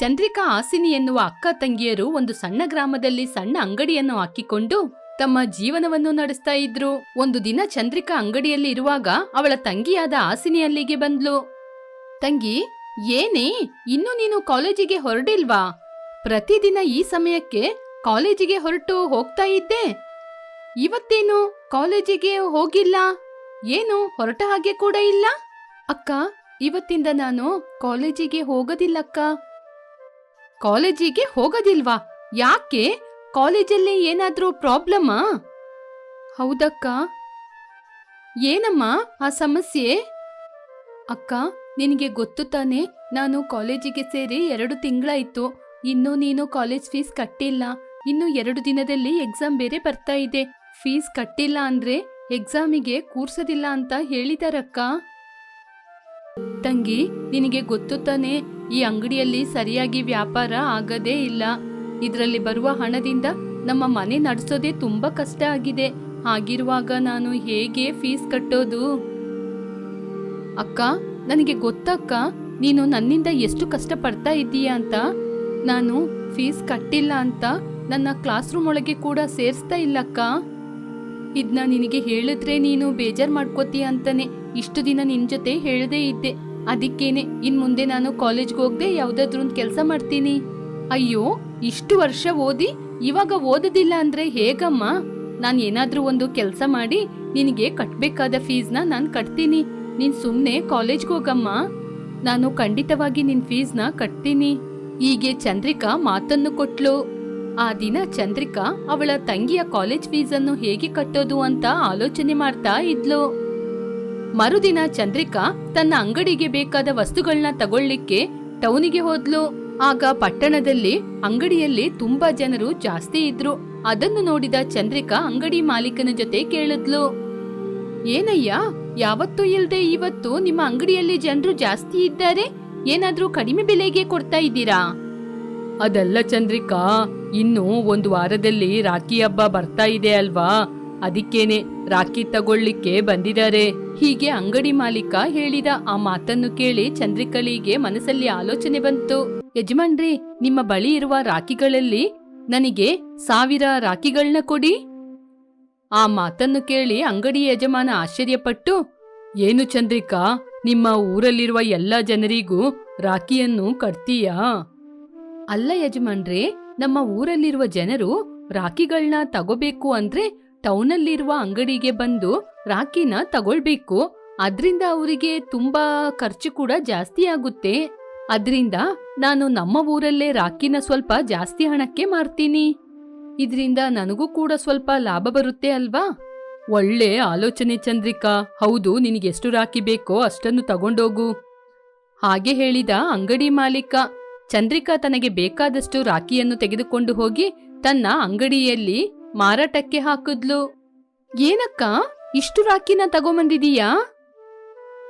ಚಂದ್ರಿಕಾ ಆಸಿನಿ ಎನ್ನುವ ಅಕ್ಕ ತಂಗಿಯರು ಒಂದು ಸಣ್ಣ ಗ್ರಾಮದಲ್ಲಿ ಸಣ್ಣ ಅಂಗಡಿಯನ್ನು ಹಾಕಿಕೊಂಡು ತಮ್ಮ ಜೀವನವನ್ನು ನಡೆಸ್ತಾ ಇದ್ರು. ಒಂದು ದಿನ ಚಂದ್ರಿಕಾ ಅಂಗಡಿಯಲ್ಲಿ ಇರುವಾಗ ಅವಳ ತಂಗಿಯಾದ ಆಸಿನಿ ಅಲ್ಲಿಗೆ ಬಂದ್ಲು. ತಂಗಿ, ಏನೇ? ಇನ್ನು ನೀನು ಕಾಲೇಜಿಗೆ ಹೊರಡಿಲ್ವಾ ಪ್ರತಿದಿನ ಈ ಸಮಯಕ್ಕೆ ಕಾಲೇಜಿಗೆ ಹೊರಟು ಹೋಗ್ತಾ ಇದ್ದೆ. ಇವತ್ತೇನು ಕಾಲೇಜಿಗೆ ಹೋಗಿಲ್ಲ? ಏನು ಹೊರಟ ಹಾಗೆ ಕೂಡ ಇಲ್ಲ? ಅಕ್ಕ, ಇವತ್ತಿಂದ ನಾನು ಕಾಲೇಜಿಗೆ ಹೋಗೋದಿಲ್ಲಕ್ಕ. ಕಾಲೇಜಿಗೆ ಹೋಗೋದಿಲ್ವಾ? ಯಾಕೆ? ಕಾಲೇಜಲ್ಲಿ ಏನಾದ್ರೂ ಪ್ರಾಬ್ಲಮ್ಮಾ? ಹೌದಕ್ಕ. ಏನಮ್ಮ ಆ ಸಮಸ್ಯೆ? ಅಕ್ಕ, ನಿನಗೆ ಗೊತ್ತು ತಾನೆ, ನಾನು ಕಾಲೇಜಿಗೆ ಸೇರಿ ಎರಡು ತಿಂಗಳಾಯ್ತು. ಇನ್ನೂ ನೀನು ಕಾಲೇಜ್ ಫೀಸ್ ಕಟ್ಟಿಲ್ಲ. ಇನ್ನು ಎರಡು ದಿನದಲ್ಲಿ ಎಕ್ಸಾಮ್ ಬೇರೆ ಬರ್ತಾ ಇದೆ. ಫೀಸ್ ಕಟ್ಟಿಲ್ಲ ಅಂದ್ರೆ ಎಕ್ಸಾಮಿಗೆ ಕೂರ್ಸೋದಿಲ್ಲ ಅಂತ ಹೇಳಿದಾರಕ್ಕ. ತಂಗಿ, ನಿನಗೆ ಗೊತ್ತು ತಾನೆ ಈ ಅಂಗಡಿಯಲ್ಲಿ ಸರಿಯಾಗಿ ವ್ಯಾಪಾರ ಆಗದೇ ಇಲ್ಲ. ಇದರಲ್ಲಿ ಬರುವ ಹಣದಿಂದ ನಮ್ಮ ಮನೆ ನಡೆಸೋದೇ ತುಂಬಾ ಕಷ್ಟ ಆಗಿದೆ. ಹಾಗಿರುವಾಗ ನಾನು ಹೇಗೆ ಫೀಸ್ ಕಟ್ಟೋದು? ಅಕ್ಕ, ನನಗೆ ಗೊತ್ತಕ್ಕ, ನೀನು ನನ್ನಿಂದ ಎಷ್ಟು ಕಷ್ಟ ಪಡ್ತಾ ಇದ್ದೀಯ ಅಂತ? ನಾನು ಫೀಸ್ ಕಟ್ಟಿಲ್ಲ ಅಂತ ನನ್ನ ಕ್ಲಾಸ್ ರೂಮ್ ಒಳಗೆ ಕೂಡ ಸೇರಿಸ್ತಾ ಇಲ್ಲಕ್ಕ. ಇದನ್ನ ನಿನಗೆ ಹೇಳಿದ್ರೆ ನೀನು ಬೇಜಾರ್ ಮಾಡ್ಕೋತೀಯ ಅಂತಾನೆ. ಇಷ್ಟು ದಿನ ನಿನ್ನ ಜೊತೆ ಹೇಳದೇ ಇದ್ದೆ. ಅದಕ್ಕೇನೆ ಇನ್ ಮುಂದೆ ನಾನು ಕಾಲೇಜ್ಗೆ ಹೋಗದೆ ಯಾವ್ದಾದ್ರು ಒಂದು ಕೆಲಸ ಮಾಡ್ತೀನಿ. ಅಯ್ಯೋ, ಇಷ್ಟು ವರ್ಷ ಓದಿ ಇವಾಗ ಓದೋದಿಲ್ಲ ಅಂದ್ರೆ ಹೇಗಮ್ಮ? ನಾನು ಏನಾದರೂ ಒಂದು ಕೆಲಸ ಮಾಡಿ ನಿನಗೆ ಕಟ್ಟಬೇಕಾದ ಫೀಸ್ನ ನಾನು ಕಟ್ತೀನಿ. ನೀನ್ ಸುಮ್ನೆ ಕಾಲೇಜ್ಗೆ ಹೋಗಮ್ಮ. ನಾನು ಖಂಡಿತವಾಗಿ ನಿನ್ ಫೀಸ್ನ ಕಟ್ತೀನಿ. ಹೀಗೆ ಚಂದ್ರಿಕಾ ಮಾತನ್ನು ಕೊಟ್ಲು. ಆ ದಿನ ಚಂದ್ರಿಕಾ ಅವಳ ತಂಗಿಯ ಕಾಲೇಜ್ ಫೀಸನ್ನು ಹೇಗೆ ಕಟ್ಟೋದು ಅಂತ ಆಲೋಚನೆ ಮಾಡ್ತಾ ಇದ್ಲು. ಮರುದಿನ ಚಂದ್ರಿಕಾ ತನ್ನ ಅಂಗಡಿಗೆ ಬೇಕಾದ ವಸ್ತುಗಳನ್ನ ತಗೊಳ್ಳಿಕ್ಕೆ ಟೌನಿಗೆ ಹೋದ್ಲು. ಆಗ ಪಟ್ಟಣದಲ್ಲಿ ಅಂಗಡಿಯಲ್ಲಿ ತುಂಬಾ ಜನರು ಜಾಸ್ತಿ ಇದ್ರು. ಅದನ್ನು ನೋಡಿದ ಚಂದ್ರಿಕಾ ಅಂಗಡಿ ಮಾಲೀಕನ ಜೊತೆ ಕೇಳಿದ್ಲು. ಏನಯ್ಯ, ಯಾವತ್ತೂ ಇಲ್ದೆ ಇವತ್ತು ನಿಮ್ಮ ಅಂಗಡಿಯಲ್ಲಿ ಜನರು ಜಾಸ್ತಿ ಇದ್ದಾರೆ? ಏನಾದ್ರೂ ಕಡಿಮೆ ಬೆಲೆಗೆ ಕೊಡ್ತಾ ಇದ್ದೀರಾ? ಅದಲ್ಲ ಚಂದ್ರಿಕಾ, ಇನ್ನು ಒಂದು ವಾರದಲ್ಲಿ ರಾಖಿ ಹಬ್ಬ ಬರ್ತಾ ಇದೆ ಅಲ್ವಾ? ಅದಕ್ಕೇನೆ ರಾಖಿ ತಗೊಳ್ಳಿಕ್ಕೆ ಬಂದಿದ್ದಾರೆ. ಹೀಗೆ ಅಂಗಡಿ ಮಾಲೀಕ ಹೇಳಿದ ಆ ಮಾತನ್ನು ಕೇಳಿ ಚಂದ್ರಿಕಳಿಗೆ ಮನಸ್ಸಲ್ಲಿ ಆಲೋಚನೆ ಬಂತು. ಯಜಮಾನ್ರಿ, ನಿಮ್ಮ ಬಳಿ ಇರುವ ರಾಖಿಗಳಲ್ಲಿ ನನಗೆ ಸಾವಿರ ರಾಖಿಗಳನ್ನ ಕೊಡಿ. ಆ ಮಾತನ್ನು ಕೇಳಿ ಅಂಗಡಿ ಯಜಮಾನ ಆಶ್ಚರ್ಯಪಟ್ಟು, ಏನು ಚಂದ್ರಿಕಾ, ನಿಮ್ಮ ಊರಲ್ಲಿರುವ ಎಲ್ಲ ಜನರಿಗೂ ರಾಖಿಯನ್ನು ಕಟ್ತೀಯಾ? ಅಲ್ಲ ಯಜಮಾನ್ರೆ, ನಮ್ಮ ಊರಲ್ಲಿರುವ ಜನರು ರಾಖಿಗಳನ್ನ ತಗೋಬೇಕು ಅಂದ್ರೆ ಟೌನಲ್ಲಿರುವ ಅಂಗಡಿಗೆ ಬಂದು ರಾಖಿನ ತಗೊಳ್ಬೇಕು. ಅದರಿಂದ ಅವರಿಗೆ ತುಂಬಾ ಖರ್ಚು ಕೂಡ ಜಾಸ್ತಿ ಆಗುತ್ತೆ. ಅದರಿಂದ ನಾನು ನಮ್ಮ ಊರಲ್ಲೇ ರಾಖಿನ ಸ್ವಲ್ಪ ಜಾಸ್ತಿ ಹಣಕ್ಕೆ ಮಾರ್ತೀನಿ. ಇದರಿಂದ ನನಗೂ ಕೂಡ ಸ್ವಲ್ಪ ಲಾಭ ಬರುತ್ತೆ ಅಲ್ವಾ? ಒಳ್ಳೆ ಆಲೋಚನೆ ಚಂದ್ರಿಕಾ. ಹೌದು, ನಿನಗೆ ಎಷ್ಟು ರಾಖಿ ಬೇಕೋ ಅಷ್ಟನ್ನು ತಗೊಂಡೋಗು. ಹಾಗೆ ಹೇಳಿದ ಅಂಗಡಿ ಮಾಲೀಕ. ಚಂದ್ರಿಕಾ ತನಗೆ ಬೇಕಾದಷ್ಟು ರಾಖಿಯನ್ನು ತೆಗೆದುಕೊಂಡು ಹೋಗಿ ತನ್ನ ಅಂಗಡಿಯಲ್ಲಿ ಮಾರಾಟಕ್ಕೆ ಹಾಕಿದ್ಲು. ಏನಕ್ಕ? ಇಷ್ಟು ರಾಖಿನ ತಗೊಂಬಂದಿದೀಯಾ?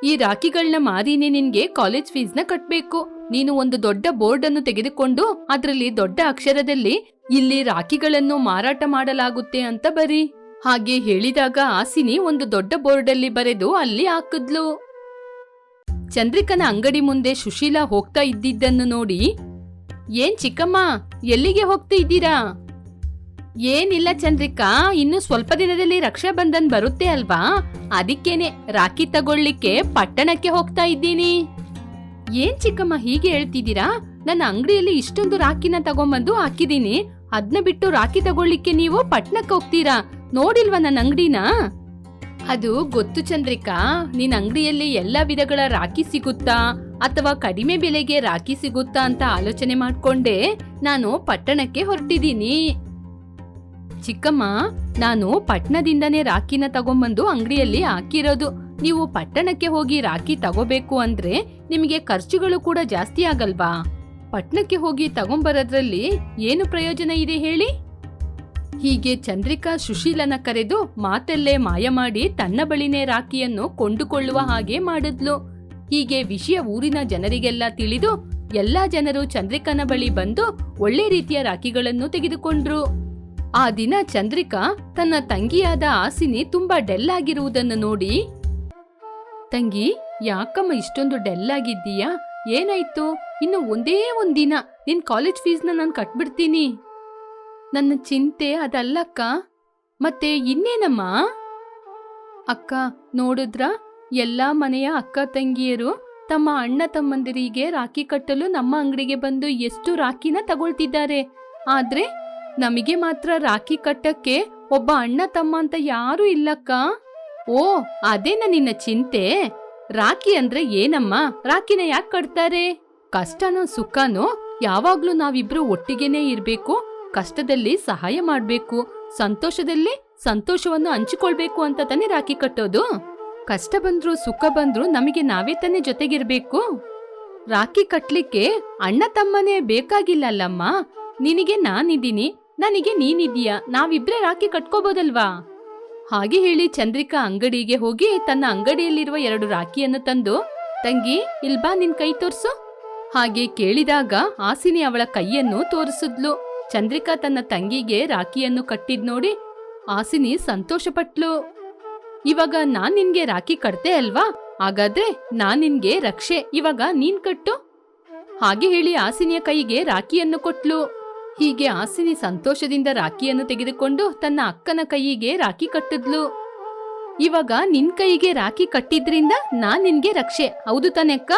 ಈ ರಾಖಿಗಳನ್ನ ಮಾರಿನೇ ನಿನ್ಗೆ ಕಾಲೇಜ್ ಫೀಸ್ನ ಕಟ್ಬೇಕು. ನೀನು ಒಂದು ದೊಡ್ಡ ಬೋರ್ಡ್ ಅನ್ನು ತೆಗೆದುಕೊಂಡು ಅದರಲ್ಲಿ ದೊಡ್ಡ ಅಕ್ಷರದಲ್ಲಿ ಇಲ್ಲಿ ರಾಖಿಗಳನ್ನು ಮಾರಾಟ ಮಾಡಲಾಗುತ್ತೆ ಅಂತ ಬರಿ. ಹಾಗೆ ಹೇಳಿದಾಗ ಆಸಿನಿ ಒಂದು ದೊಡ್ಡ ಬೋರ್ಡಲ್ಲಿ ಬರೆದು ಅಲ್ಲಿ ಹಾಕಿದ್ಲು. ಚಂದ್ರಿಕನ ಅಂಗಡಿ ಮುಂದೆ ಸುಶೀಲಾ ಹೋಗ್ತಾ ಇದ್ದಿದ್ದನ್ನು ನೋಡಿ, ಏನ್ ಚಿಕ್ಕಮ್ಮ, ಎಲ್ಲಿಗೆ ಹೋಗ್ತಾ ಇದ್ದೀರಾ? ಏನಿಲ್ಲ ಚಂದ್ರಿಕಾ, ಇನ್ನು ಸ್ವಲ್ಪ ದಿನದಲ್ಲಿ ರಕ್ಷಾ ಬಂಧನ್ ಬರುತ್ತೆ ಅಲ್ವಾ? ಅದಕ್ಕೇನೆ ರಾಖಿ ತಗೊಳ್ಳಿಕ್ಕೆ ಪಟ್ಟಣಕ್ಕೆ ಹೋಗ್ತಾ ಇದ್ದೀನಿ. ಏನ್ ಚಿಕ್ಕಮ್ಮ ಹೀಗೆ ಹೇಳ್ತಿದ್ದೀರಾ? ನನ್ನ ಅಂಗಡಿಯಲ್ಲಿ ಇಷ್ಟೊಂದು ರಾಖಿನ ತಗೊಂಬಂದು ಹಾಕಿದೀನಿ ಅದ್ನ ಬಿಟ್ಟು ರಾಖಿ ತಗೊಳ್ಳಿಕ್ಕೆ ನೀವು ಪಟ್ಟಣಕ್ಕೆ ಹೋಗ್ತೀರಾ? ನೋಡಿಲ್ವಾ ನನ್ನ ಅಂಗಡಿನ? ಅದು ಗೊತ್ತು ಚಂದ್ರಿಕಾ, ನಿನ್ ಅಂಗಡಿಯಲ್ಲಿ ಎಲ್ಲಾ ವಿಧಗಳ ರಾಖಿ ಸಿಗುತ್ತಾ? ಅಥವಾ ಕಡಿಮೆ ಬೆಲೆಗೆ ರಾಖಿ ಸಿಗುತ್ತಾ ಅಂತ ಆಲೋಚನೆ ಮಾಡ್ಕೊಂಡೆ ನಾನು ಪಟ್ಟಣಕ್ಕೆ ಹೊರಟಿದ್ದೀನಿ. ಚಿಕ್ಕಮ್ಮ, ನಾನು ಪಟ್ಟಣದಿಂದನೇ ರಾಖಿನ ತಗೊಂಬಂದು ಅಂಗಡಿಯಲ್ಲಿ ಹಾಕಿರೋದು. ನೀವು ಪಟ್ಟಣಕ್ಕೆ ಹೋಗಿ ರಾಖಿ ತಗೋಬೇಕು ಅಂದ್ರೆ ನಿಮಗೆ ಖರ್ಚುಗಳು ಕೂಡ ಜಾಸ್ತಿ ಆಗಲ್ವಾ? ಪಟ್ಟಣಕ್ಕೆ ಹೋಗಿ ತಗೊಂಬರೋದ್ರಲ್ಲಿ ಏನು ಪ್ರಯೋಜನ ಇದೆ ಹೇಳಿ? ಹೀಗೆ ಚಂದ್ರಿಕಾ ಸುಶೀಲನ ಕರೆದು ಮಾತಲ್ಲೇ ಮಾಯ ಮಾಡಿ ತನ್ನ ಬಳಿನೇ ರಾಖಿಯನ್ನು ಕೊಂಡುಕೊಳ್ಳುವ ಹಾಗೆ ಮಾಡಿದ್ಲು. ಹೀಗೆ ವಿಷಯ ಊರಿನ ಜನರಿಗೆಲ್ಲ ತಿಳಿದು ಎಲ್ಲಾ ಜನರು ಚಂದ್ರಿಕನ ಬಳಿ ಬಂದು ಒಳ್ಳೆ ರೀತಿಯ ರಾಖಿಗಳನ್ನು ತೆಗೆದುಕೊಂಡ್ರು. ಆ ದಿನ ಚಂದ್ರಿಕಾ ತನ್ನ ತಂಗಿಯಾದ ಆಸಿನಿ ತುಂಬಾ ಡೆಲ್ ಆಗಿರುವುದನ್ನು ನೋಡಿ, ತಂಗಿ, ಯಾಕಮ್ಮ ಇಷ್ಟೊಂದು ಡೆಲ್ ಆಗಿದ್ದೀಯಾ? ಏನಾಯ್ತು? ಇನ್ನು ಒಂದೇ ಒಂದಿನ ನಿನ್ ಕಾಲೇಜ್ ಫೀಸ್ನ ನಾನು ಕಟ್ಬಿಡ್ತೀನಿ. ನನ್ನ ಚಿಂತೆ ಅದಲ್ಲಕ್ಕ ಮತ್ತೆ ಇನ್ನೇನಮ್ಮ? ಅಕ್ಕ, ನೋಡಿದ್ರ? ಎಲ್ಲಾ ಮನೆಯ ಅಕ್ಕ ತಂಗಿಯರು ತಮ್ಮ ಅಣ್ಣ ತಮ್ಮಂದಿರಿಗೆ ರಾಖಿ ಕಟ್ಟಲು ನಮ್ಮ ಅಂಗಡಿಗೆ ಬಂದು ಎಷ್ಟು ರಾಖಿನ ತಗೊಳ್ತಿದ್ದಾರೆ. ಆದ್ರೆ ನಮಗೆ ಮಾತ್ರ ರಾಖಿ ಕಟ್ಟಕ್ಕೆ ಒಬ್ಬ ಅಣ್ಣ ತಮ್ಮ ಅಂತ ಯಾರೂ ಇಲ್ಲಕ್ಕ? ಓ, ಅದೇನ ನಿನ್ನ ಚಿಂತೆ? ರಾಖಿ ಅಂದ್ರೆ ಏನಮ್ಮ? ರಾಖಿನ ಯಾಕೆ ಕಟ್ತಾರೆ? ಕಷ್ಟನೋ ಸುಖನೋ ಯಾವಾಗ್ಲೂ ನಾವಿಬ್ರು ಒಟ್ಟಿಗೆನೇ ಇರ್ಬೇಕು, ಕಷ್ಟದಲ್ಲಿ ಸಹಾಯ ಮಾಡ್ಬೇಕು, ಸಂತೋಷದಲ್ಲಿ ಸಂತೋಷವನ್ನು ಹಂಚಿಕೊಳ್ಬೇಕು ಅಂತ ತಾನೇ ರಾಖಿ ಕಟ್ಟೋದು? ಕಷ್ಟ ಬಂದ್ರು ಸುಖ ಬಂದ್ರು ನಮಗೆ ನಾವೇ ತಾನೇ ಜೊತೆಗಿರ್ಬೇಕು. ರಾಖಿ ಕಟ್ಲಿಕ್ಕೆ ಅಣ್ಣ ತಮ್ಮನೇ ಬೇಕಾಗಿಲ್ಲಲ್ಲಮ್ಮ? ನಿನಗೆ ನಾನಿದ್ದೀನಿ ನನಗೆ ನೀನಿದೀಯ ನಾವಿಬ್ರೇ ರಾಖಿ ಕಟ್ಕೋಬೋದಲ್ವಾ? ಹಾಗೆ ಹೇಳಿ ಚಂದ್ರಿಕಾ ಅಂಗಡಿಗೆ ಹೋಗಿ ತನ್ನ ಅಂಗಡಿಯಲ್ಲಿರುವ ಎರಡು ರಾಖಿಯನ್ನು ತಂದು, ತಂಗಿ ಇಲ್ಬಾ ನಿನ್ ಕೈ ತೋರ್ಸು. ಹಾಗೆ ಕೇಳಿದಾಗ ಆಸಿನಿ ಅವಳ ಕೈಯನ್ನು ತೋರಿಸಿದ್ಲು. ಚಂದ್ರಿಕಾ ತನ್ನ ತಂಗಿಗೆ ರಾಖಿಯನ್ನು ಕಟ್ಟಿದ್ ನೋಡಿ ಆಸಿನಿ ಸಂತೋಷಪಟ್ಲು. ಇವಾಗ ನಾನ್ ನಿನ್ಗೆ ರಾಖಿ ಕಟ್ತೆ ಅಲ್ವಾ? ಹಾಗಾದ್ರೆ ನಾನ್ ನಿನ್ಗೆ ರಕ್ಷೆ, ಇವಾಗ ನೀನ್ ಕಟ್ಟು. ಹಾಗೆ ಹೇಳಿ ಆಸಿನಿಯ ಕೈಗೆ ರಾಖಿಯನ್ನು ಕೊಟ್ಲು. ಹೀಗೆ ಆಸಿನಿ ಸಂತೋಷದಿಂದ ರಾಖಿಯನ್ನು ತೆಗೆದುಕೊಂಡು ತನ್ನ ಅಕ್ಕನ ಕೈಯಿಗೆ ರಾಖಿ ಕಟ್ಟಿದ್ಲು. ಇವಾಗ ನಿನ್ ಕೈಗೆ ರಾಖಿ ಕಟ್ಟಿದ್ರಿಂದ ನಾನ್ ನಿನ್ಗೆ ರಕ್ಷೆ. ಹೌದು ತಾನೆ ಅಕ್ಕ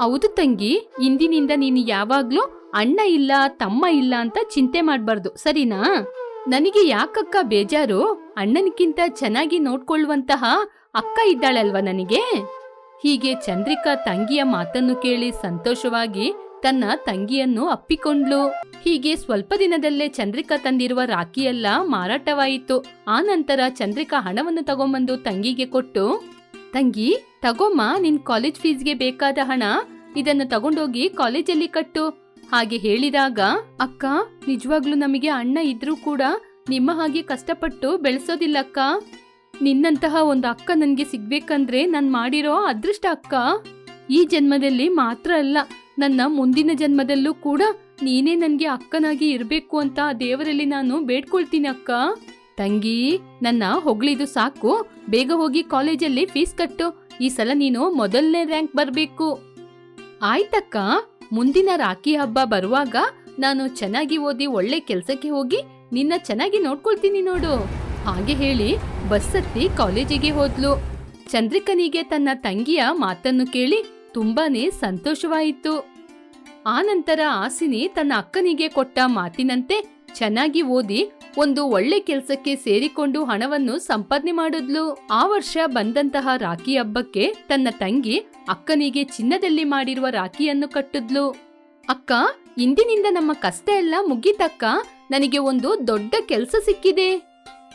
ಹೌದು ತಂಗಿ, ಇಂದಿನಿಂದ ನೀನು ಯಾವಾಗ್ಲೂ ಅಣ್ಣ ಇಲ್ಲ, ತಮ್ಮ ಇಲ್ಲ ಅಂತ ಚಿಂತೆ ಮಾಡ್ಬಾರ್ದು, ಸರಿನಾ? ನನಗೆ ಯಾಕಕ್ಕ ಬೇಜಾರು? ಅಣ್ಣನಿಗಿಂತ ಚೆನ್ನಾಗಿ ನೋಡ್ಕೊಳ್ಳುವಂತಹ ಅಕ್ಕ ಇದ್ದಾಳಲ್ವಾ ನನಗೆ? ಹೀಗೆ ಚಂದ್ರಿಕಾ ತಂಗಿಯ ಮಾತನ್ನು ಕೇಳಿ ಸಂತೋಷವಾಗಿ ತನ್ನ ತಂಗಿಯನ್ನು ಅಪ್ಪಿಕೊಂಡ್ಲು. ಹೀಗೆ ಸ್ವಲ್ಪ ದಿನದಲ್ಲೇ ಚಂದ್ರಿಕಾ ತಂದಿರುವ ರಾಖಿಯೆಲ್ಲ ಮಾರಾಟವಾಯಿತು. ಆ ನಂತರ ಚಂದ್ರಿಕಾ ಹಣವನ್ನು ತಗೊಂಬಂದು ತಂಗಿಗೆ ಕೊಟ್ಟು, ತಂಗಿ, ತಗೊಮ್ಮ, ನಿನ್ ಕಾಲೇಜ್ ಫೀಸ್ಗೆ ಬೇಕಾದ ಹಣ. ಇದನ್ನು ತಗೊಂಡೋಗಿ ಕಾಲೇಜಲ್ಲಿ ಕಟ್ಟು. ಹಾಗೆ ಹೇಳಿದಾಗ, ಅಕ್ಕ, ನಿಜವಾಗ್ಲೂ ನಮಗೆ ಅಣ್ಣ ಇದ್ರೂ ಕೂಡ ನಿಮ್ಮ ಹಾಗೆ ಕಷ್ಟಪಟ್ಟು ಬೆಳೆಸೋದಿಲ್ಲಕ್ಕ. ನಿನ್ನಂತಹ ಒಂದು ಅಕ್ಕ ನನ್ಗೆ ಸಿಗ್ಬೇಕಂದ್ರೆ ನಾನು ಮಾಡಿರೋ ಅದೃಷ್ಟ ಅಕ್ಕ. ಈ ಜನ್ಮದಲ್ಲಿ ಮಾತ್ರ ಅಲ್ಲ ನನ್ನ ಮುಂದಿನ ಜನ್ಮದಲ್ಲೂ ಕೂಡ ನೀನೇ ನನಗೆ ಅಕ್ಕನಾಗಿ ಇರಬೇಕು ಅಂತ ದೇವರಲ್ಲಿ ನಾನು ಬೇಡ್ಕೊಳ್ತೀನಿ ಅಕ್ಕ. ತಂಗಿ, ನನ್ನ ಹೊಗಳಿದು ಸಾಕು. ಬೇಗ ಹೋಗಿ ಕಾಲೇಜಲ್ಲಿ ಫೀಸ್ ಕಟ್ಟು. ಈ ಸಲ ನೀನು ಮೊದಲನೇ ರ್ಯಾಂಕ್ ಬರಬೇಕು. ಆಯ್ತಕ್ಕ. ಮುಂದಿನ ರಾಖಿ ಹಬ್ಬ ಬರುವಾಗ ನಾನು ಚೆನ್ನಾಗಿ ಓದಿ ಒಳ್ಳೆ ಕೆಲಸಕ್ಕೆ ಹೋಗಿ ನಿನ್ನ ಚೆನ್ನಾಗಿ ನೋಡ್ಕೊಳ್ತೀನಿ ನೋಡು. ಹಾಗೆ ಹೇಳಿ ಬಸ್ ಹತ್ತಿ ಕಾಲೇಜಿಗೆ ಹೋದ್ಲು. ಚಂದ್ರಿಕನಿಗೆ ತನ್ನ ತಂಗಿಯ ಮಾತನ್ನು ಕೇಳಿ ತುಂಬಾನೇ ಸಂತೋಷವಾಯಿತು. ಆನಂತರ ಆಸಿನಿ ತನ್ನ ಅಕ್ಕನಿಗೆ ಕೊಟ್ಟ ಮಾತಿನಂತೆ ಚೆನ್ನಾಗಿ ಓದಿ ಒಂದು ಒಳ್ಳೆ ಕೆಲಸಕ್ಕೆ ಸೇರಿಕೊಂಡು ಹಣವನ್ನು ಸಂಪಾದನೆ ಮಾಡಿದ್ಲು. ಆ ವರ್ಷ ಬಂದಂತಹ ರಾಖಿ ಹಬ್ಬಕ್ಕೆ ತನ್ನ ತಂಗಿ ಅಕ್ಕನಿಗೆ ಚಿನ್ನದಲ್ಲಿ ಮಾಡಿರುವ ರಾಖಿಯನ್ನು ಕಟ್ಟಿದ್ಲು. ಅಕ್ಕ, ಇಂದಿನಿಂದ ನಮ್ಮ ಕಷ್ಟ ಎಲ್ಲ ಮುಗಿತಕ್ಕ. ನನಗೆ ಒಂದು ದೊಡ್ಡ ಕೆಲಸ ಸಿಕ್ಕಿದೆ.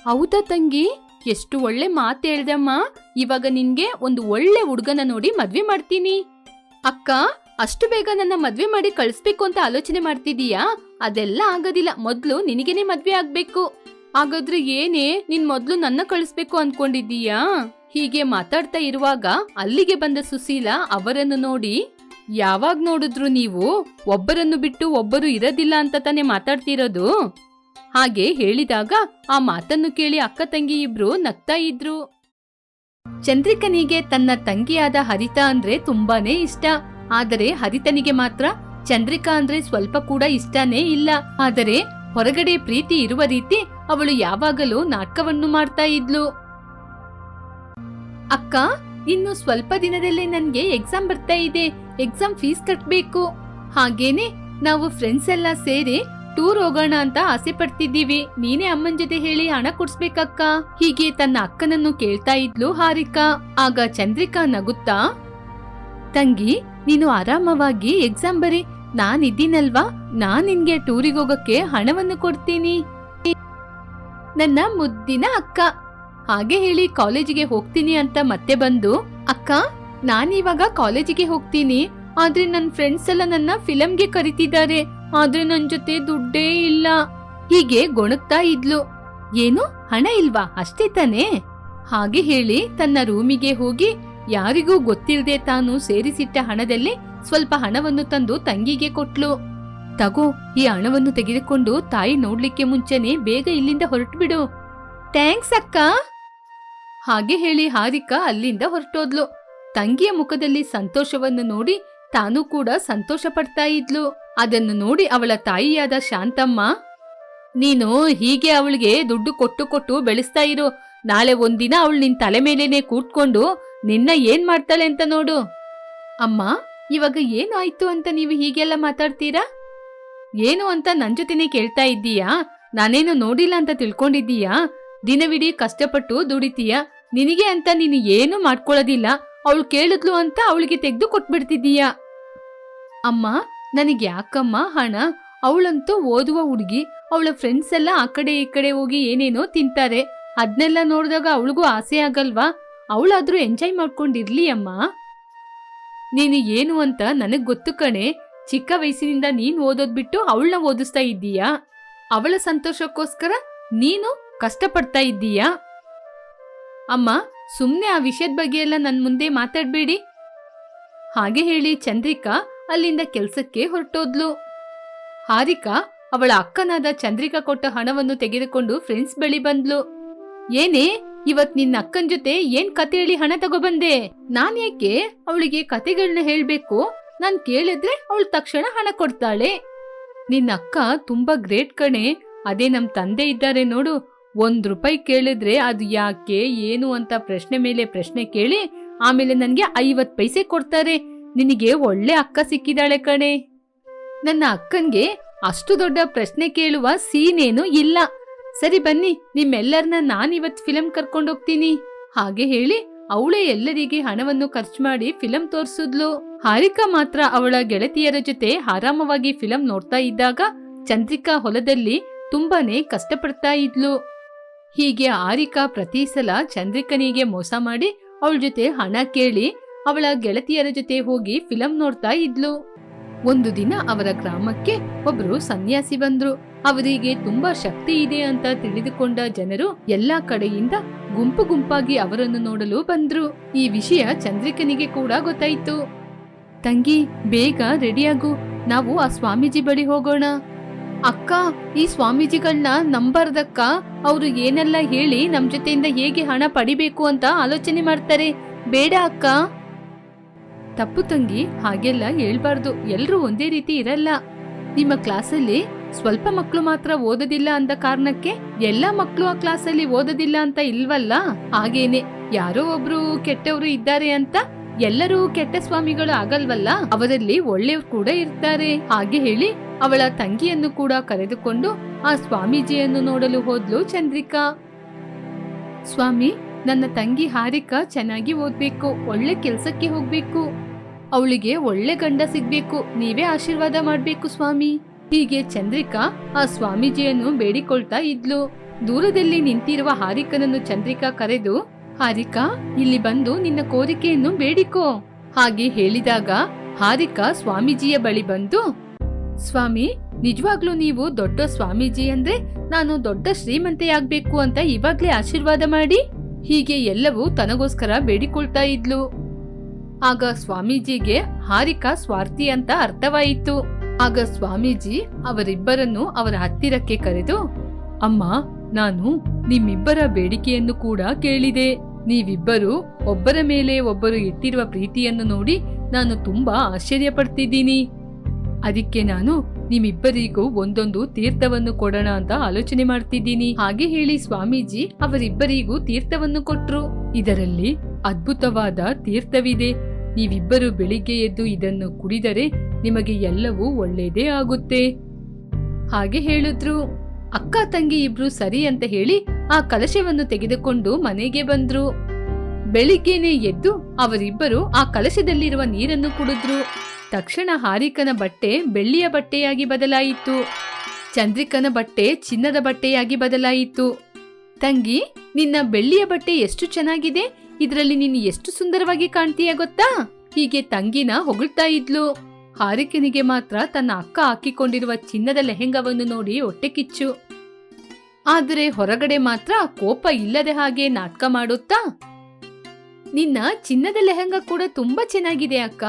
ಹೌದಾ ತಂಗಿ? ಎಷ್ಟು ಒಳ್ಳೆ ಮಾತು ಹೇಳ್ದಮ್ಮ? ಇವಾಗ ನಿನ್ಗೆ ಒಂದು ಒಳ್ಳೆ ಹುಡುಗನ ನೋಡಿ ಮದ್ವೆ ಮಾಡ್ತೀನಿ. ಅಕ್ಕ, ಅಷ್ಟು ಬೇಗ ನನ್ನ ಮದ್ವೆ ಮಾಡಿ ಕಳಿಸ್ಬೇಕು ಅಂತ ಆಲೋಚನೆ ಮಾಡ್ತಿದೀಯಾ? ಅದೆಲ್ಲ ಆಗೋದಿಲ್ಲ. ಮೊದ್ಲು ನಿನಗೇನೆ ಮದ್ವೆ ಆಗ್ಬೇಕು. ಹಾಗಾದ್ರೆ ಏನೇ, ನಿನ್ ಮೊದ್ಲು ನನ್ನ ಕಳಿಸ್ಬೇಕು ಅನ್ಕೊಂಡಿದ್ದೀಯಾ? ಹೀಗೆ ಮಾತಾಡ್ತಾ ಇರುವಾಗ ಅಲ್ಲಿಗೆ ಬಂದ ಸುಶೀಲಾ ಅವರನ್ನು ನೋಡಿ, ಯಾವಾಗ ನೋಡಿದ್ರು ನೀವು? ಒಬ್ಬರನ್ನು ಬಿಟ್ಟು ಒಬ್ಬರು ಇರೋದಿಲ್ಲ ಅಂತ ತಾನೇ ಮಾತಾಡ್ತಿರೋದು? ಹಾಗೆ ಹೇಳಿದಾಗ ಆ ಮಾತನ್ನು ಕೇಳಿ ಅಕ್ಕ ತಂಗಿ ಇಬ್ರು ನಗ್ತಾ ಇದ್ರು. ಚಂದ್ರಿಕನಿಗೆ ತನ್ನ ತಂಗಿಯಾದ ಹರಿತಾ ಅಂದ್ರೆ ತುಂಬಾನೇ ಇಷ್ಟ. ಆದರೆ ಹರಿತನಿಗೆ ಮಾತ್ರ ಚಂದ್ರಿಕಾ ಅಂದ್ರೆ ಸ್ವಲ್ಪ ಕೂಡ ಇಷ್ಟನೇ ಇಲ್ಲ. ಆದರೆ ಹೊರಗಡೆ ಪ್ರೀತಿ ಇರುವ ರೀತಿ ಅವಳು ಯಾವಾಗಲೂ ನಾಟಕವನ್ನು ಮಾಡ್ತಾ ಇದ್ಲು. ಅಕ್ಕ, ಇನ್ನು ಸ್ವಲ್ಪ ದಿನದಲ್ಲೇ ನನ್ಗೆ ಎಕ್ಸಾಮ್ ಬರ್ತಾ ಇದೆ. ಎಕ್ಸಾಮ್ ಫೀಸ್ ಕಟ್ಬೇಕು. ಹಾಗೇನೆ ನಾವು ಫ್ರೆಂಡ್ಸ್ ಎಲ್ಲ ಸೇರಿ ಟೂರ್ ಹೋಗೋಣ ಅಂತ ಆಸೆ ಪಡ್ತಿದ್ದೀವಿ. ನೀನೇ ಅಮ್ಮನ್ ಜೊತೆ ಹೇಳಿ ಹಣ ಕೊಡ್ಸ್ಬೇಕಕ್ಕ? ಹೀಗೆ ತನ್ನ ಅಕ್ಕನನ್ನು ಕೇಳ್ತಾ ಇದ್ಲು ಹಾರಿಕಾ. ಆಗ ಚಂದ್ರಿಕಾ ನಗುತ್ತಾ, ತಂಗಿ, ನೀನು ಆರಾಮವಾಗಿ ಎಕ್ಸಾಮ್ ಬರಿ ನಾನ್ ಇದ್ದೀನಲ್ವಾ ನಾನ್ ನಿನ್ಗೆ ಟೂರಿಗೆ ಹೋಗಕ್ಕೆ ಹಣವನ್ನು ಕೊಡ್ತೀನಿ. ನನ್ನ ಮುದ್ದಿನ ಅಕ್ಕ. ಹಾಗೆ ಹೇಳಿ ಕಾಲೇಜಿಗೆ ಹೋಗ್ತೀನಿ ಅಂತ ಮತ್ತೆ ಬಂದು, ಅಕ್ಕ ನಾನಿವಾಗ ಕಾಲೇಜಿಗೆ ಹೋಗ್ತೀನಿ. ಆದ್ರೆ ನನ್ನ ಫ್ರೆಂಡ್ಸ್ ಎಲ್ಲ ನನ್ನ ಫಿಲಂಗೆ ಕರಿತಿದ್ದಾರೆ. ಆದ್ರೆ ನನ್ ಜೊತೆ ದುಡ್ಡೇ ಇಲ್ಲ. ಹೀಗೆ ಗೊಣಗ್ತಾ ಇದ್ಲು. ಏನು? ಹಣ ಇಲ್ವಾ? ಅಷ್ಟೇ ತಾನೇ? ಹಾಗೆ ಹೇಳಿ ತನ್ನ ರೂಮಿಗೆ ಹೋಗಿ ಯಾರಿಗೂ ಗೊತ್ತಿಲ್ಲದೆ ತಾನು ಸೇರಿಸಿಟ್ಟ ಹಣದಲ್ಲಿ ಸ್ವಲ್ಪ ಹಣವನ್ನು ತಂದು ತಂಗಿಗೆ ಕೊಟ್ಲು. ತಗೋ, ಈ ಹಣವನ್ನು ತೆಗೆದುಕೊಂಡು ತಾಯಿ ನೋಡ್ಲಿಕ್ಕೆ ಮುಂಚೆನೆ ಬೇಗ ಇಲ್ಲಿಂದ ಹೊರಟು ಬಿಡು ಥ್ಯಾಂಕ್ಸ್ ಅಕ್ಕ. ಹಾಗೆ ಹೇಳಿ ಹಾರಿಕಾ ಅಲ್ಲಿಂದ ಹೊರಟೋದ್ಲು. ತಂಗಿಯ ಮುಖದಲ್ಲಿ ಸಂತೋಷವನ್ನು ನೋಡಿ ತಾನು ಕೂಡ ಸಂತೋಷ ಪಡ್ತಾ ಇದ್ಲು. ಅದನ್ನು ನೋಡಿ ಅವಳ ತಾಯಿಯಾದ ಶಾಂತಮ್ಮ, ನೀನು ಹೀಗೆ ಅವಳಿಗೆ ದುಡ್ಡು ಕೊಟ್ಟು ಕೊಟ್ಟು ಬೆಳೆಸ್ತಾ ಇರು. ನಾಳೆ ಒಂದಿನ ಅವಳು ನಿನ್ ತಲೆ ಮೇಲೇನೆ ಕೂತ್ಕೊಂಡು ನಿನ್ನ ಏನ್ ಮಾಡ್ತಾಳೆ ಅಂತ ನೋಡು. ಅಮ್ಮ, ಇವಾಗ ಏನಾಯ್ತು ಅಂತ ನೀವು ಹೀಗೆಲ್ಲ ಮಾತಾಡ್ತೀರಾ? ಏನು ಅಂತ ನನ್ ಜೊತೆನೆ ಕೇಳ್ತಾ ಇದ್ದೀಯಾ? ನಾನೇನು ನೋಡಿಲ್ಲ ಅಂತ ತಿಳ್ಕೊಂಡಿದ್ದೀಯಾ? ದಿನವಿಡೀ ಕಷ್ಟಪಟ್ಟು ದುಡಿತೀಯ? ನಿನಗೆ ಅಂತ ನೀನು ಏನು ಮಾಡ್ಕೊಳ್ಳೋದಿಲ್ಲ? ಅವಳು ಕೇಳಿದ್ಲು ಅಂತ ಅವಳಿಗೆ ತೆಗೆದು ಕೊಟ್ಬಿಡ್ತಿದ್ದೀಯಾ? ಅಮ್ಮ ನನಗೆ ಯಾಕಮ್ಮ ಹಣ? ಅವಳಂತೂ ಓದುವ ಹುಡುಗಿ, ಅವಳ ಫ್ರೆಂಡ್ಸ್ ಎಲ್ಲ ಆ ಕಡೆ ಈ ಕಡೆ ಹೋಗಿ ಏನೇನೋ ತಿಂತಾರೆ. ಅದನ್ನೆಲ್ಲ ನೋಡಿದಾಗ ಅವಳಿಗೂ ಆಸೆ ಆಗಲ್ವಾ? ಅವಳಾದ್ರೂ ಎಂಜಾಯ್ ಮಾಡ್ಕೊಂಡಿರ್ಲಿ ಅಮ್ಮ ನೀನು ಏನು ಅಂತ ನನಗ್ ಗೊತ್ತು ಕಣೆ. ಚಿಕ್ಕ ವಯಸ್ಸಿನಿಂದ ನೀನ್ ಓದೋದ್ ಬಿಟ್ಟು ಅವಳನ್ನ ಓದಿಸ್ತಾ ಇದ್ದೀಯಾ? ಅವಳ ಸಂತೋಷಕ್ಕೋಸ್ಕರ ನೀನು ಕಷ್ಟಪಡ್ತಾ ಇದ್ದೀಯಾ? ಅಮ್ಮ, ಸುಮ್ನೆ ಆ ವಿಷಯದ ಬಗ್ಗೆ ಎಲ್ಲ ನನ್ನ ಮುಂದೆ ಮಾತಾಡ್ಬೇಡಿ. ಹಾಗೆ ಹೇಳಿ ಚಂದ್ರಿಕಾ ಅಲ್ಲಿಂದ ಕೆಲ್ಸಕ್ಕೆ ಹೊರಟೋದ್ಲು. ಹಾರಿಕಾ ಅವಳ ಅಕ್ಕನಾದ ಚಂದ್ರಿಕಾ ಕೊಟ್ಟ ಹಣವನ್ನು ತೆಗೆದುಕೊಂಡು ಫ್ರೆಂಡ್ಸ್ ಬಳಿ ಬಂದ್ಲು. ಏನೇ, ಇವತ್ ನಿನ್ನ ಅಕ್ಕನ ಜೊತೆ ಏನ್ ಕತೆ ಹೇಳಿ ಹಣ ತಗೊಬಂದೆ ನಾನ್ ಯಾಕೆ ಅವಳಿಗೆ ಕತೆಗಳನ್ನ ಹೇಳ್ಬೇಕು? ನಾನ್ ಕೇಳಿದ್ರೆ ಅವಳು ತಕ್ಷಣ ಹಣ ಕೊಡ್ತಾಳೆ. ನಿನ್ನ ಅಕ್ಕ ತುಂಬಾ ಗ್ರೇಟ್ ಕಣೆ. ಅದೇ ನಮ್ ತಂದೆ ಇದ್ದಾರೆ ನೋಡು. ಒಂದ್ ರೂಪಾಯಿ ಕೇಳಿದ್ರೆ ಅದು ಯಾಕೆ, ಏನು ಅಂತ ಪ್ರಶ್ನೆ ಮೇಲೆ ಪ್ರಶ್ನೆ ಕೇಳಿ ಆಮೇಲೆ ನನ್ಗೆ ಐವತ್ ಪೈಸೆ ಕೊಡ್ತಾರೆ. ನಿನಗೆ ಒಳ್ಳೆ ಅಕ್ಕ ಸಿಕ್ಕಿದಾಳೆ ಕಣೆ. ನನ್ನ ಅಕ್ಕನ್ಗೆ ಅಷ್ಟು ದೊಡ್ಡ ಪ್ರಶ್ನೆ ಕೇಳುವ ಸೀನೇನು ಇಲ್ಲ. ಸರಿ ಬನ್ನಿ ನಿಮ್ಮೆಲ್ಲರನ್ನ ನಾನಿವತ್ ಫಿಲಂ ಕರ್ಕೊಂಡೋಗ್ತೀನಿ ಹಾಗೆ ಹೇಳಿ ಅವಳೇ ಎಲ್ಲರಿಗೆ ಹಣವನ್ನು ಖರ್ಚು ಮಾಡಿ ಫಿಲಂ ತೋರಿಸಿದ್ಲು. ಹಾರಿಕಾ ಮಾತ್ರ ಅವಳ ಗೆಳತಿಯರ ಜೊತೆ ಆರಾಮವಾಗಿ ಫಿಲಂ ನೋಡ್ತಾ ಇದ್ದಾಗ ಚಂದ್ರಿಕಾ ಹೊಲದಲ್ಲಿ ತುಂಬಾನೇ ಕಷ್ಟಪಡ್ತಾ ಇದ್ಲು. ಹೀಗೆ ಹಾರಿಕಾ ಪ್ರತಿ ಸಲ ಚಂದ್ರಿಕನಿಗೆ ಮೋಸ ಮಾಡಿ ಅವಳ ಜೊತೆ ಹಣ ಕೇಳಿ ಅವಳ ಗೆಳತಿಯರ ಜೊತೆ ಹೋಗಿ ಫಿಲಂ ನೋಡ್ತಾ ಇದ್ಲು. ಒಂದು ದಿನ ಅವರ ಗ್ರಾಮಕ್ಕೆ ಒಬ್ರು ಸನ್ಯಾಸಿ ಬಂದ್ರು. ಅವರಿಗೆ ತುಂಬಾ ಶಕ್ತಿ ಇದೆ ಅಂತ ತಿಳಿದುಕೊಂಡ ಜನರು ಎಲ್ಲಾ ಕಡೆಯಿಂದ ಗುಂಪು ಗುಂಪಾಗಿ ಅವರನ್ನು ನೋಡಲು ಬಂದ್ರು. ಈ ವಿಷಯ ಚಂದ್ರಿಕನಿಗೆ ಕೂಡ ಗೊತ್ತಾಯ್ತು. ತಂಗಿ, ಬೇಗ ರೆಡಿಯಾಗು. ನಾವು ಆ ಸ್ವಾಮೀಜಿ ಬಳಿ ಹೋಗೋಣ. ಅಕ್ಕ, ಈ ಸ್ವಾಮೀಜಿಗಳನ್ನ ನಂಬಾರ್ದಕ್ಕ. ಅವರು ಏನೆಲ್ಲ ಹೇಳಿ ನಮ್ ಜೊತೆಯಿಂದ ಹೇಗೆ ಹಣ ಪಡಿಬೇಕು ಅಂತ ಆಲೋಚನೆ ಮಾಡ್ತಾರೆ. ಬೇಡ ಅಕ್ಕ. ತಪ್ಪು ತಂಗಿ ಹಾಗೆಲ್ಲ ಹೇಳ್ಬಾರ್ದು. ಎಲ್ರೂ ಒಂದೇ ರೀತಿ ಇರಲ್ಲ. ನಿಮ್ಮ ಕ್ಲಾಸಲ್ಲಿ ಸ್ವಲ್ಪ ಮಕ್ಕಳು ಮಾತ್ರ ಓದೋದಿಲ್ಲ ಅಂದ ಕಾರಣಕ್ಕೆ ಎಲ್ಲಾ ಮಕ್ಕಳು ಆ ಕ್ಲಾಸಲ್ಲಿ ಓದೋದಿಲ್ಲ ಅಂತ ಇಲ್ವಲ್ಲ? ಹಾಗೇನೆ. ಯಾರೋ ಒಬ್ರು ಕೆಟ್ಟವರು ಇದ್ದಾರೆ ಅಂತ ಎಲ್ಲರೂ ಕೆಟ್ಟ ಸ್ವಾಮಿಗಳು ಆಗಲ್ವಲ್ಲ? ಅವರಲ್ಲಿ ಒಳ್ಳೆಯವ್ರು ಕೂಡ ಇರ್ತಾರೆ. ಹಾಗೆ ಹೇಳಿ ಅವಳ ತಂಗಿಯನ್ನು ಕೂಡ ಕರೆದುಕೊಂಡು ಆ ಸ್ವಾಮೀಜಿಯನ್ನು ನೋಡಲು ಹೋದ್ಲು ಚಂದ್ರಿಕಾ. ಸ್ವಾಮಿ, ನನ್ನ ತಂಗಿ ಹಾರಿಕಾ ಚೆನ್ನಾಗಿ ಓದ್ಬೇಕು. ಒಳ್ಳೆ ಕೆಲ್ಸಕ್ಕೆ ಹೋಗ್ಬೇಕು. ಅವಳಿಗೆ ಒಳ್ಳೆ ಗಂಡ ಸಿಗ್ಬೇಕು, ನೀವೇ ಆಶೀರ್ವಾದ ಮಾಡ್ಬೇಕು ಸ್ವಾಮಿ. ಹೀಗೆ ಚಂದ್ರಿಕಾ ಆ ಸ್ವಾಮೀಜಿಯನ್ನು ಬೇಡಿಕೊಳ್ತಾ ಇದ್ಲು. ದೂರದಲ್ಲಿ ನಿಂತಿರುವ ಹಾರಿಕನನ್ನು ಚಂದ್ರಿಕಾ ಕರೆದು, ಹಾರಿಕಾ, ಇಲ್ಲಿ ಬಂದು ನಿನ್ನ ಕೋರಿಕೆಯನ್ನು ಬೇಡಿಕೋ. ಹಾಗೆ ಹೇಳಿದಾಗ ಹಾರಿಕಾ ಸ್ವಾಮೀಜಿಯ ಬಳಿ ಬಂದು, ಸ್ವಾಮಿ, ನಿಜವಾಗ್ಲೂ ನೀವು ದೊಡ್ಡ ಸ್ವಾಮೀಜಿ ಅಂದ್ರೆ ನಾನು ದೊಡ್ಡ ಶ್ರೀಮಂತೆಯಾಗ್ಬೇಕು ಅಂತ ಇವಾಗ್ಲೇ ಆಶೀರ್ವಾದ ಮಾಡಿ? ಹೀಗೆ ಎಲ್ಲವೂ ತನಗೋಸ್ಕರ ಬೇಡಿಕೊಳ್ತಾ ಇದ್ಲು. ಆಗ ಸ್ವಾಮೀಜಿಗೆ ಹಾರಿಕಾ ಸ್ವಾರ್ಥಿ ಅಂತ ಅರ್ಥವಾಯಿತು. ಆಗ ಸ್ವಾಮೀಜಿ ಅವರಿಬ್ಬರನ್ನು ಅವರ ಹತ್ತಿರಕ್ಕೆ ಕರೆದು, ಅಮ್ಮ, ನಾನು ನಿಮ್ಮಿಬ್ಬರ ಬೇಡಿಕೆಯನ್ನು ಕೂಡ ಕೇಳಿದೆ. ನೀವಿಬ್ಬರು ಒಬ್ಬರ ಮೇಲೆ ಒಬ್ಬರು ಇಟ್ಟಿರುವ ಪ್ರೀತಿಯನ್ನು ನೋಡಿ ನಾನು ತುಂಬಾ ಆಶ್ಚರ್ಯ ಪಡ್ತಿದ್ದೀನಿ ಅದಕ್ಕೆ ನಾನು ನಿಮ್ಮಿಬ್ಬರಿಗೂ ಒಂದೊಂದು ತೀರ್ಥವನ್ನು ಕೊಡೋಣ ಅಂತ ಆಲೋಚನೆ ಮಾಡ್ತಿದ್ದೀನಿ. ಹಾಗೆ ಹೇಳಿ ಸ್ವಾಮೀಜಿ, ಅವರಿಬ್ಬರಿಗೂ ತೀರ್ಥವನ್ನು ಕೊಟ್ರು. ಇದರಲ್ಲಿ ಅದ್ಭುತವಾದ ತೀರ್ಥವಿದೆ. ನೀವಿಬ್ಬರು ಬೆಳಿಗ್ಗೆ ಎದ್ದು ಇದನ್ನು ಕುಡಿದರೆ ನಿಮಗೆ ಎಲ್ಲವೂ ಒಳ್ಳೆಯದೇ ಆಗುತ್ತೆ. ಹಾಗೆ ಹೇಳಿದ್ರು. ಅಕ್ಕ, ತಂಗಿ ಇಬ್ರು ಸರಿ ಅಂತ ಹೇಳಿ ಆ ಕಲಶವನ್ನು ತೆಗೆದುಕೊಂಡು ಮನೆಗೆ ಬಂದ್ರು. ಬೆಳಿಗ್ಗೆನೆ ಎದ್ದು ಅವರಿಬ್ಬರು ಆ ಕಲಶದಲ್ಲಿರುವ ನೀರನ್ನು ಕುಡಿದ್ರು. ತಕ್ಷಣ ಹಾರಿಕನ ಬಟ್ಟೆ ಬೆಳ್ಳಿಯ ಬಟ್ಟೆಯಾಗಿ ಬದಲಾಯಿತು. ಚಂದ್ರಿಕನ ಬಟ್ಟೆ ಚಿನ್ನದ ಬಟ್ಟೆಯಾಗಿ ಬದಲಾಯಿತು. ತಂಗಿ, ನಿನ್ನ ಬೆಳ್ಳಿಯ ಬಟ್ಟೆ ಎಷ್ಟು ಚೆನ್ನಾಗಿದೆ? ಇದರಲ್ಲಿ ನೀನು ಎಷ್ಟು ಸುಂದರವಾಗಿ ಕಾಣ್ತೀಯ ಗೊತ್ತಾ? ಹೀಗೆ ತಂಗಿನ ಹೊಗಳ್ತಾ ಇದ್ಲು. ಹಾರಿಕನಿಗೆ ಮಾತ್ರ ತನ್ನ ಅಕ್ಕ ಹಾಕಿಕೊಂಡಿರುವ ಚಿನ್ನದ ಲೆಹೆಂಗವನ್ನು ನೋಡಿ ಹೊಟ್ಟೆ ಕಿಚ್ಚು. ಆದರೆ ಹೊರಗಡೆ ಮಾತ್ರ ಕೋಪ ಇಲ್ಲದೆ ಹಾಗೆ ನಾಟಕ ಮಾಡುತ್ತಾ? ನಿನ್ನ ಚಿನ್ನದ ಲೆಹೆಂಗ ಕೂಡ ತುಂಬಾ ಚೆನ್ನಾಗಿದೆ ಅಕ್ಕ.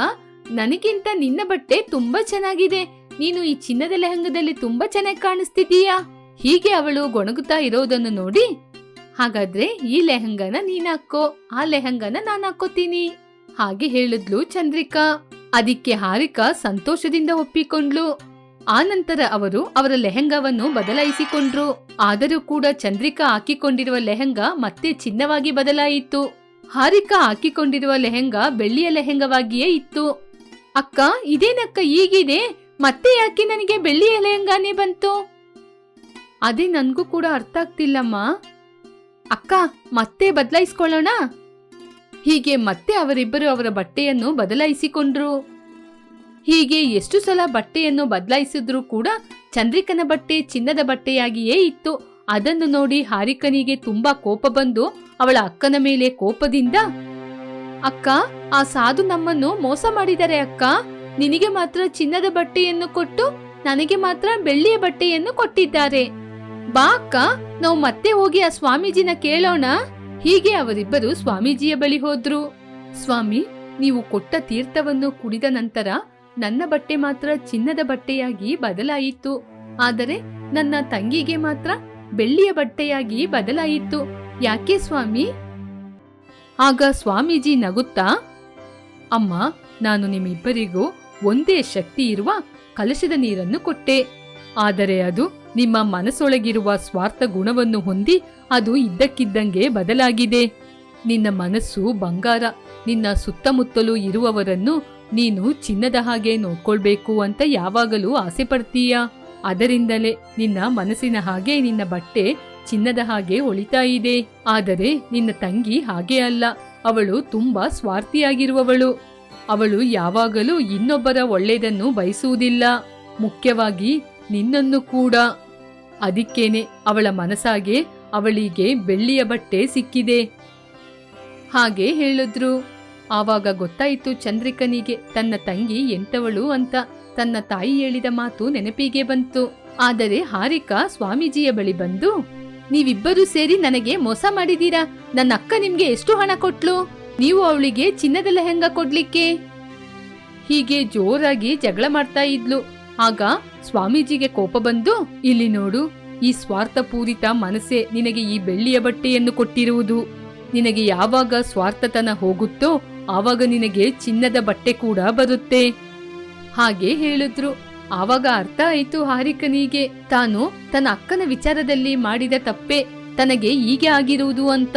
ನನಗಿಂತ ನಿನ್ನ ಬಟ್ಟೆ ತುಂಬಾ ಚೆನ್ನಾಗಿದೆ. ನೀನು ಈ ಚಿನ್ನದ ಲೆಹಂಗದಲ್ಲಿ ತುಂಬಾ ಚೆನ್ನಾಗಿ ಕಾಣಿಸ್ತಿದ್ದೀಯಾ? ಹೀಗೆ ಅವಳು ಗೊಣಗುತ್ತಾ ಇರೋದನ್ನು ನೋಡಿ. ಹಾಗಾದ್ರೆ ಈ ಲೆಹಂಗನ ನೀನ್ ಆ ಲೆಹಂಗನ ನಾನ್ ಹಾಕೋತೀನಿ. ಹಾಗೆ ಹೇಳಿದ್ಲು ಚಂದ್ರಿಕಾ. ಅದಕ್ಕೆ ಹಾರಿಕಾ ಸಂತೋಷದಿಂದ ಒಪ್ಪಿಕೊಂಡ್ಲು. ನಂತರ ಅವರು ಅವರ ಲೆಹಂಗಾವನ್ನು ಬದಲಾಯಿಸಿಕೊಂಡ್ರು. ಆದರೂ ಕೂಡ ಚಂದ್ರಿಕಾ ಹಾಕಿಕೊಂಡಿರುವ ಲೆಹಂಗಾ ಮತ್ತೆ ಚಿನ್ನವಾಗಿ ಬದಲಾಯಿತು. ಹಾರಿಕಾ ಹಾಕಿಕೊಂಡಿರುವ ಲೆಹಂಗಾ ಬೆಳ್ಳಿಯ ಲೆಹಂಗವಾಗಿಯೇ ಇತ್ತು. ಅಕ್ಕ, ಇದೇನಕ್ಕ ಈಗಿದೆ? ಮತ್ತೆ ಯಾಕೆ ನನಗೆ ಬೆಳ್ಳಿ ಎಲೆ ಹಂಗಾನೆ ಬಂತು? ಅದೇ ನನಗೂ ಕೂಡ ಅರ್ಥ ಆಗ್ತಿಲ್ಲಮ್ಮ. ಅಕ್ಕ, ಮತ್ತೆ ಬದಲಾಯಿಸ್ಕೊಳ್ಳೋಣ? ಹೀಗೆ ಮತ್ತೆ ಅವರಿಬ್ಬರು ಅವರ ಬಟ್ಟೆಯನ್ನು ಬದಲಾಯಿಸಿಕೊಂಡ್ರು. ಹೀಗೆ ಎಷ್ಟು ಸಲ ಬಟ್ಟೆಯನ್ನು ಬದಲಾಯಿಸಿದ್ರೂ ಕೂಡ ಚಂದ್ರಿಕನ ಬಟ್ಟೆ ಚಿನ್ನದ ಬಟ್ಟೆಯಾಗಿಯೇ ಇತ್ತು. ಅದನ್ನು ನೋಡಿ ಹಾರಿಕನಿಗೆ ತುಂಬಾ ಕೋಪ ಬಂದು ಅವಳ ಅಕ್ಕನ ಮೇಲೆ ಕೋಪದಿಂದ ಅಕ್ಕ, ಆ ಸಾಧು ನಮ್ಮನ್ನು ಮೋಸ ಮಾಡಿದರೆ ಅಕ್ಕ. ನಿನಗೆ ಮಾತ್ರ ಚಿನ್ನದ ಬಟ್ಟೆಯನ್ನು ಕೊಟ್ಟು, ನನಗೆ ಮಾತ್ರ ಬೆಳ್ಳಿಯ ಬಟ್ಟೆಯನ್ನು ಕೊಟ್ಟಿದ್ದಾರೆ. ಬಾ ಅಕ್ಕ, ನಾವು ಮತ್ತೆ ಹೋಗಿ ಆ ಸ್ವಾಮೀಜಿನ ಕೇಳೋಣ. ಹೀಗೆ ಅವರಿಬ್ಬರು ಸ್ವಾಮೀಜಿಯ ಬಳಿ ಹೋದ್ರು. ಸ್ವಾಮಿ, ನೀವು ಕೊಟ್ಟ ತೀರ್ಥವನ್ನು ಕುಡಿದ ನಂತರ ನನ್ನ ಬಟ್ಟೆ ಮಾತ್ರ ಚಿನ್ನದ ಬಟ್ಟೆಯಾಗಿ ಬದಲಾಯಿತು. ಆದರೆ ನನ್ನ ತಂಗಿಗೆ ಮಾತ್ರ ಬೆಳ್ಳಿಯ ಬಟ್ಟೆಯಾಗಿ ಬದಲಾಯಿತು. ಯಾಕೆ ಸ್ವಾಮಿ? ಆಗ ಸ್ವಾಮೀಜಿ ನಗುತ್ತಾ, ಅಮ್ಮ, ನಾನು ನಿಮ್ಮಿಬ್ಬರಿಗೂ ಒಂದೇ ಶಕ್ತಿ ಇರುವ ಕಲಶದ ನೀರನ್ನು ಕೊಟ್ಟೆ. ಆದರೆ ಅದು ನಿಮ್ಮ ಮನಸ್ಸೊಳಗಿರುವ ಸ್ವಾರ್ಥ ಗುಣವನ್ನು ಹೊಂದಿ ಅದು ಇದ್ದಕ್ಕಿದ್ದಂಗೆ ಬದಲಾಗಿದೆ. ನಿನ್ನ ಮನಸ್ಸು ಬಂಗಾರ, ನಿನ್ನ ಸುತ್ತಮುತ್ತಲೂ ಇರುವವರನ್ನು ನೀನು ಚಿನ್ನದ ಹಾಗೆ ನೋಡ್ಕೊಳ್ಬೇಕು ಅಂತ ಯಾವಾಗಲೂ ಆಸೆ ಪಡ್ತೀಯ ಅದರಿಂದಲೇ ನಿನ್ನ ಮನಸ್ಸಿನ ಹಾಗೆ ನಿನ್ನ ಬಟ್ಟೆ ಚಿನ್ನದ ಹಾಗೆ ಹೊಳಿತಾ ಇದೆ. ಆದರೆ ನಿನ್ನ ತಂಗಿ ಹಾಗೆ ಅಲ್ಲ. ಅವಳು ತುಂಬಾ ಸ್ವಾರ್ಥಿಯಾಗಿರುವವಳು. ಅವಳು ಯಾವಾಗಲೂ ಇನ್ನೊಬ್ಬರ ಒಳ್ಳೆಯದನ್ನು ಬಯಸುವುದಿಲ್ಲ. ಮುಖ್ಯವಾಗಿ ನಿನ್ನನ್ನು ಕೂಡ. ಅದಕ್ಕೇನೆ ಅವಳ ಮನಸಾಗೆ ಅವಳಿಗೆ ಬೆಳ್ಳಿಯ ಬಟ್ಟೆ ಸಿಕ್ಕಿದೆ. ಹಾಗೆ ಹೇಳಿದ್ರು. ಆವಾಗ ಗೊತ್ತಾಯಿತು ಚಂದ್ರಿಕನಿಗೆ ತನ್ನ ತಂಗಿ ಎಂತವಳು ಅಂತ. ತನ್ನ ತಾಯಿ ಹೇಳಿದ ಮಾತು ನೆನಪಿಗೆ ಬಂತು. ಆದರೆ ಹಾರಿಕಾ ಸ್ವಾಮೀಜಿಯ ಬಳಿ ಬಂದು ನೀವಿಬ್ಬರು ಸೇರಿ ನನಗೆ ಮೋಸ ಮಾಡಿದೀರಾ? ನನ್ನ ಅಕ್ಕ ನಿಮ್ಗೆ ಎಷ್ಟು ಹಣ ಕೊಟ್ಲು? ನೀವು ಅವಳಿಗೆ ಚಿನ್ನದ ಲೆಹಂಗ ಕೊಡ್ಲಿಕ್ಕೆ? ಹೀಗೆ ಜೋರಾಗಿ ಜಗಳ ಮಾಡ್ತಾ ಇದ್ಲು. ಆಗ ಸ್ವಾಮೀಜಿಗೆ ಕೋಪ ಬಂದು, ಇಲ್ಲಿ ನೋಡು, ಈ ಸ್ವಾರ್ಥಪೂರಿತ ಮನಸ್ಸೇ ನಿನಗೆ ಈ ಬೆಳ್ಳಿಯ ಬಟ್ಟೆಯನ್ನು ಕೊಟ್ಟಿರುವುದು. ನಿನಗೆ ಯಾವಾಗ ಸ್ವಾರ್ಥತನ ಹೋಗುತ್ತೋ, ಆವಾಗ ನಿನಗೆ ಚಿನ್ನದ ಬಟ್ಟೆ ಕೂಡ ಬರುತ್ತೆ. ಹಾಗೆ ಹೇಳಿದ್ರು. ಆವಾಗ ಅರ್ಥ ಆಯಿತು ಹಾರಿಕನಿಗೆ. ತಾನು ತನ್ನ ಅಕ್ಕನ ವಿಚಾರದಲ್ಲಿ ಮಾಡಿದ ತಪ್ಪೆ, ತನಗೆ ಹೀಗೆ ಆಗಿರುವುದು ಅಂತ.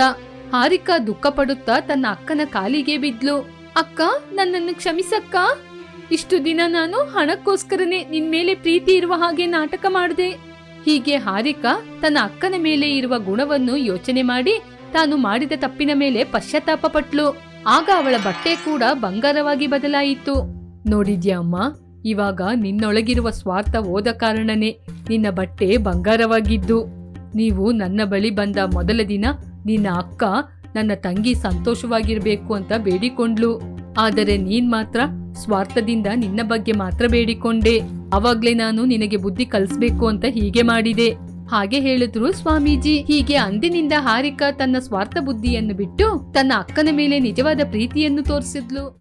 ಹಾರಿಕಾ ದುಃಖ ಪಡುತ್ತಾ ತನ್ನ ಅಕ್ಕನ ಕಾಲಿಗೆ ಬಿದ್ಲು. ಅಕ್ಕ, ನನ್ನನ್ನು ಕ್ಷಮಿಸಕ್ಕ? ಇಷ್ಟು ದಿನ ನಾನು ಹಣಕ್ಕೋಸ್ಕರನೇ ನಿನ್ ಮೇಲೆ ಪ್ರೀತಿ ಇರುವ ಹಾಗೆ ನಾಟಕ ಮಾಡಿದೆ. ಹೀಗೆ ಹಾರಿಕಾ ತನ್ನ ಅಕ್ಕನ ಮೇಲೆ ಇರುವ ಗುಣವನ್ನು ಯೋಚನೆ ಮಾಡಿ ತಾನು ಮಾಡಿದ ತಪ್ಪಿನ ಮೇಲೆ ಪಶ್ಚಾತ್ತಾಪ ಪಟ್ಲು. ಆಗ ಅವಳ ಬಟ್ಟೆ ಕೂಡ ಬಂಗಾರವಾಗಿ ಬದಲಾಯಿತು. ನೋಡಿದ್ಯಾ ಅಮ್ಮ? ಇವಾಗ ನಿನ್ನೊಳಗಿರುವ ಸ್ವಾರ್ಥ ಹೋದ ಕಾರಣನೇ ನಿನ್ನ ಬಟ್ಟೆ ಬಂಗಾರವಾಗಿದ್ದು. ನೀವು ನನ್ನ ಬಳಿ ಬಂದ ಮೊದಲ ದಿನ ನಿನ್ನ ಅಕ್ಕ ನನ್ನ ತಂಗಿ ಸಂತೋಷವಾಗಿರಬೇಕು ಅಂತ ಬೇಡಿಕೊಂಡ್ಲು ಆದರೆ ನೀನ್ ಮಾತ್ರ ಸ್ವಾರ್ಥದಿಂದ ನಿನ್ನ ಬಗ್ಗೆ ಮಾತ್ರ ಬೇಡಿಕೊಂಡೆ. ಅವಾಗ್ಲೇ ನಾನು ನಿನಗೆ ಬುದ್ಧಿ ಕಲಿಸ್ಬೇಕು ಅಂತ ಹೀಗೆ ಮಾಡಿದೆ. ಹಾಗೆ ಹೇಳಿದ್ರು ಸ್ವಾಮೀಜಿ. ಹೀಗೆ ಅಂದಿನಿಂದ ಹಾರಿಕಾ ತನ್ನ ಸ್ವಾರ್ಥ ಬುದ್ಧಿಯನ್ನು ಬಿಟ್ಟು ತನ್ನ ಅಕ್ಕನ ಮೇಲೆ ನಿಜವಾದ ಪ್ರೀತಿಯನ್ನು ತೋರಿಸಿದ್ಲು.